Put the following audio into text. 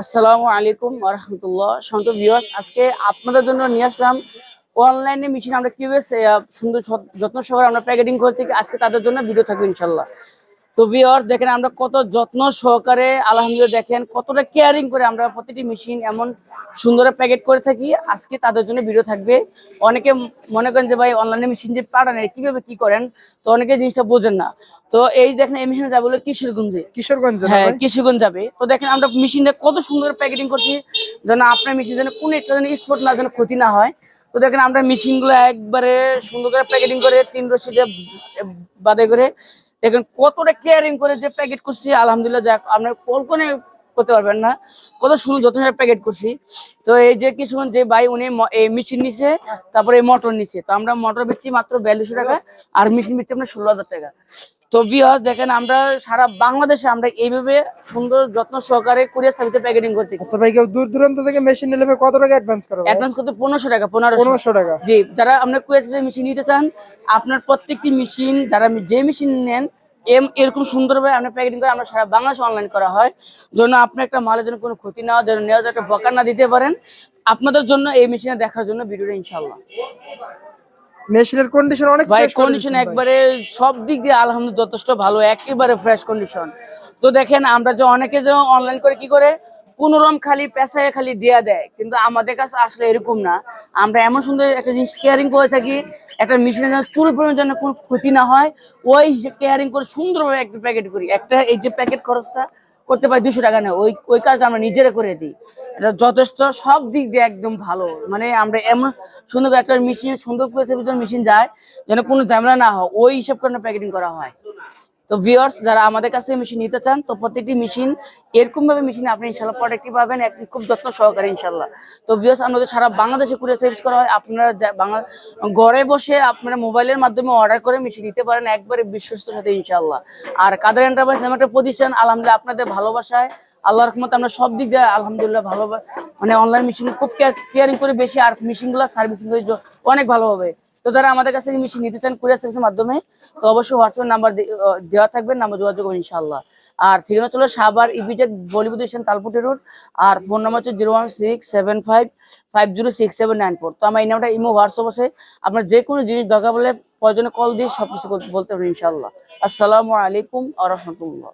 আসসালামু আলাইকুম রহমতুল্লাহ। সন্ত ভিউয়ার্স আজকে আপনাদের জন্য নিয়ে আসলাম অনলাইনে মেশিন আমরা কীভাবে সুন্দর যত্ন সহকারে আমরা প্যাকেটিং করে থাকি। আজকে তাদের জন্য ভিডিও থাকবে ইনশাল্লাহ তো ভিউয়ার্স দেখেন আমরা কত যত্ন সহকারে, আলহামদুলিল্লাহ দেখেন কতটা কেয়ারিং করে আমরা প্রতিটি মেশিন এমন সুন্দর প্যাকেট করে থাকি। আজকে তাদের জন্য ভিডিও থাকবে। অনেকে মনে করেন যে, ভাই অনলাইনে মেশিন যে পাঠান কীভাবে কি করেন? তো অনেকে জিনিসটা বোঝেন না। তো এই দেখেন এই মেশিনে যাবে কিশোরগঞ্জে। কিশোরগঞ্জ হ্যাঁ কিশোরগঞ্জ যাবে তো দেখেন আমরা মেশিনটা কত সুন্দর প্যাকেটিং করছি। যেন আপনার মেশিন যেন কোনো একটা যেন স্পট না যেন ক্ষতি না হয়। তো দেখেন আমরা মেশিনগুলো একবারে সুন্দর করে প্যাকেটিং করে তিন রশি দিয়ে বাদে করে দেখেন কতটা কেয়ারিং করে যে প্যাকেট করছি। আলহামদুলিল্লাহ যাক আপনার কল্পনে করতে পারবেন না। কত সুন্দর যত্ন প্যাকেট করছি। তো এই যে কিছুক্ষণ যে ভাই উনি এই মেশিন নিছে তারপরে মোটর নিছে। তো আমরা মোটর বেচছি মাত্র বিয়াল্লিশশো টাকা আর মেশিন বেচছি আপনার ষোলো হাজার টাকা। তো বিহার দেখেন আমরা সারা বাংলাদেশে আমরা এইভাবে সুন্দর যত্ন সহকারে কুরিয়ার সার্ভিসে প্যাকেটিং করতে আচ্ছা ভাই কেউ দূর দূরান্ত থেকে মেশিন নিলে কত টাকা অ্যাডভান্স করবে অ্যাডভান্স করতে পনেরোশো টাকা পনেরোশো। পনেরোশো টাকা। জি যারা আপনার কুরিয়ার সার্ভিসে মেশিন নিতে চান আপনার প্রত্যেকটি মেশিন যারা যে মেশিন নেন এম এরকম সুন্দরভাবে আপনার প্যাকেটিং করে আমরা সারা বাংলাদেশে অনলাইন করা হয়। যেন আপনি একটা মালের জন্য কোনো ক্ষতি না হয় যেন নেওয়া একটা বকা না দিতে পারেন। আপনাদের জন্য এই মেশিনে দেখার জন্য ভিডিওটা ইনশাল্লাহ মেশিনের কন্ডিশন অনেক ভাই কন্ডিশন একবারে সব দিক দিয়ে আলহামদুলিল্লাহ যথেষ্ট ভালো একেবারে ফ্রেশ কন্ডিশন তো দেখেন আমরা যে অনেকে যে অনলাইন করে কি করে? কোন রকম খালি পেশায় খালি দেয়া দেয়। কিন্তু আমাদের কাছে আসলে এরকম না। আমরা এমন সুন্দর একটা জিনিস কেয়ারিং করে থাকি একটা মেশিনের যেন চুল পরিমাণ যেন কোনো ক্ষতি না হয় ওই কেয়ারিং করে সুন্দরভাবে একটা প্যাকেট করি। একটা এই যে প্যাকেট খরচটা করতে পারি দুশো টাকা নেই। ওই ওই কাজটা আমরা নিজেরা করে দিই। এটা যথেষ্ট, সব দিক দিয়ে একদম ভালো। মানে আমরা এমন সুন্দর একটা মেশিন সুন্দর করে মেশিন যায়, যেন কোনো ঝামেলা না হয়। ওই হিসাব করে প্যাকেটিং করা হয়। তো ভিওর্স যারা আমাদের কাছে মেশিন নিতে চান, তো প্রত্যেকটি মেশিন এরকম ভাবে মেশিন আপনি ইনশাল্লাহ প্রোডাক্টই পাবেন এক- খুব যত্ন সহকারে ইনশাল্লাহ তো ভিউয়ার্স আমাদের সারা বাংলাদেশে কুরিয়ার সার্ভিস করা হয়, আপনারা বাংলা, ঘরে বসে আপনারা মোবাইলের মাধ্যমে অর্ডার করে মেশিন নিতে পারেন, একবারে বিশ্বস্তর সাথে ইনশাল্লাহ আর কাদের এন্টারপ্রাইজ নামে একটা প্রতিষ্ঠান, আলহামদুলিল্লাহ আপনাদের ভালোবাসায় আল্লাহ রহমত আমরা সব দিক দিয়ে আলহামদুলিল্লাহ ভালো মানে অনলাইন মেশিন খুব কেয়ারিং করে বেশি, আর মেশিনগুলো সার্ভিসিং করে অনেক ভালো হবে। তো যারা আমাদের কাছে মেশিন নিতে চান কুরিয়ার সার্ভিসের মাধ্যমে, তো অবশ্যই হোয়াটসঅ্যাপ নাম্বার দেওয়া থাকবে, নাম্বার যোগাযোগ করবেন ইনশাল্লাহ আর ঠিকানা চলো Savar EPZ Bollywood station, Talputi road, আর ফোন নাম্বার হচ্ছে zero one six seven five five zero six seven nine four. তো আমার এই নামটা ইমো, হোয়াটসঅ্যাপ আছে। আপনার যে কোনো জিনিস দরকার বলে প্রয়োজনে কল দিয়ে সব কিছু বলতে পারেন ইনশাল্লাহ আসসালামু আলাইকুম আ রহমতুল্লাহ।